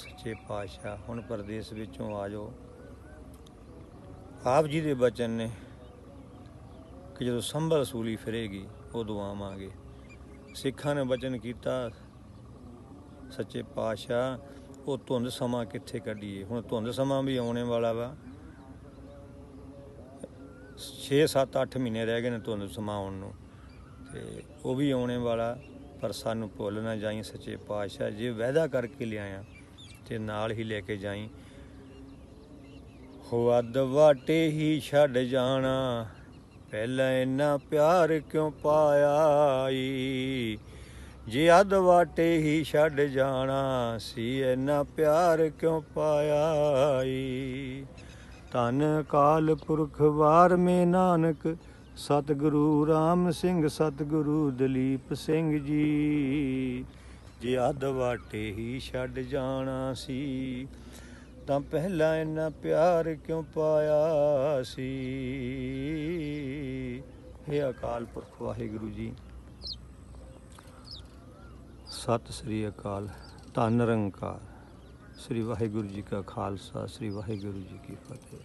ਸੱਚੇ ਪਾਤਸ਼ਾਹ, ਹੁਣ ਪਰਦੇਸ ਵਿੱਚੋਂ ਆ ਜਾਓ। ਆਪ ਜੀ ਦੇ ਬਚਨ ਨੇ ਕਿ ਜਦੋਂ ਸੰਭਲ ਸੂਲੀ ਫਿਰੇਗੀ ਉਦੋਂ ਆਵਾਂਗੇ ਸਿੱਖਾਂ ਨੇ ਬਚਨ ਕੀਤਾ, ਸੱਚੇ ਪਾਤਸ਼ਾਹ, ਉਹ ਧੁੰਦ ਸਮਾਂ ਕਿੱਥੇ ਕੱਢੀਏ? ਹੁਣ ਧੁੰਦ ਸਮਾਂ ਵੀ ਆਉਣੇ ਵਾਲਾ ਵਾ। 6 7 8 ਮਹੀਨੇ ਰਹਿ ਗਏ ਨੇ ਧੁੰਦ ਸਮਾਂ ਆਉਣ ਨੂੰ। ਤੇ ਉਹ ਵੀ ਆਉਣੇ ਵਾਲਾ, ਪਰ ਸਾਨੂੰ ਭੁੱਲ ਨਾ ਜਾਈ ਸੱਚੇ ਪਾਤਸ਼ਾਹ, ਜੇ ਵਾਅਦਾ ਕਰਕੇ ਲਿਆਇਆ ਤੇ ਨਾਲ ਹੀ ਲੈ ਕੇ ਜਾਈ। ਹੋ ਵਾਟੇ ਹੀ ਛੱਡ ਜਾਣਾ, ਪਹਿਲਾਂ ਇੰਨਾ ਪਿਆਰ ਕਿਉਂ ਪਾਇਆ ਈ? ਜੇ ਅੱਧ ਵਾਟੇ ਹੀ ਛੱਡ ਜਾਣਾ, ਸੀ ਇੰਨਾ ਪਿਆਰ ਕਿਉਂ ਪਾਇਆ ਈ? ਧੰਨ ਕਾਲ ਪੁਰਖ ਵਾਰ ਮੇ ਨਾਨਕ, ਸਤਿਗੁਰੂ ਰਾਮ ਸਿੰਘ, ਸਤਿਗੁਰੂ ਦਲੀਪ ਸਿੰਘ ਜੀ। ਜੇ ਅੱਧ ਵਾਟੇ ਹੀ ਛੱਡ ਜਾਣਾ ਸੀ, ਤਾਂ ਪਹਿਲਾਂ ਇੰਨਾ ਪਿਆਰ ਕਿਉਂ ਪਾਇਆ ਸੀ? हे ਅਕਾਲ ਪੁਰਖ ਵਾਹਿਗੁਰੂ ਜੀ। ਸਤਿ ਸ੍ਰੀ ਅਕਾਲ, ਧੰਨ ਨਿਰੰਕਾਰ। ਸ੍ਰੀ ਵਾਹਿਗੁਰੂ ਜੀ ਕਾ ਖਾਲਸਾ, ਸ੍ਰੀ ਵਾਹਿਗੁਰੂ ਜੀ ਕੀ ਫਤਿਹ।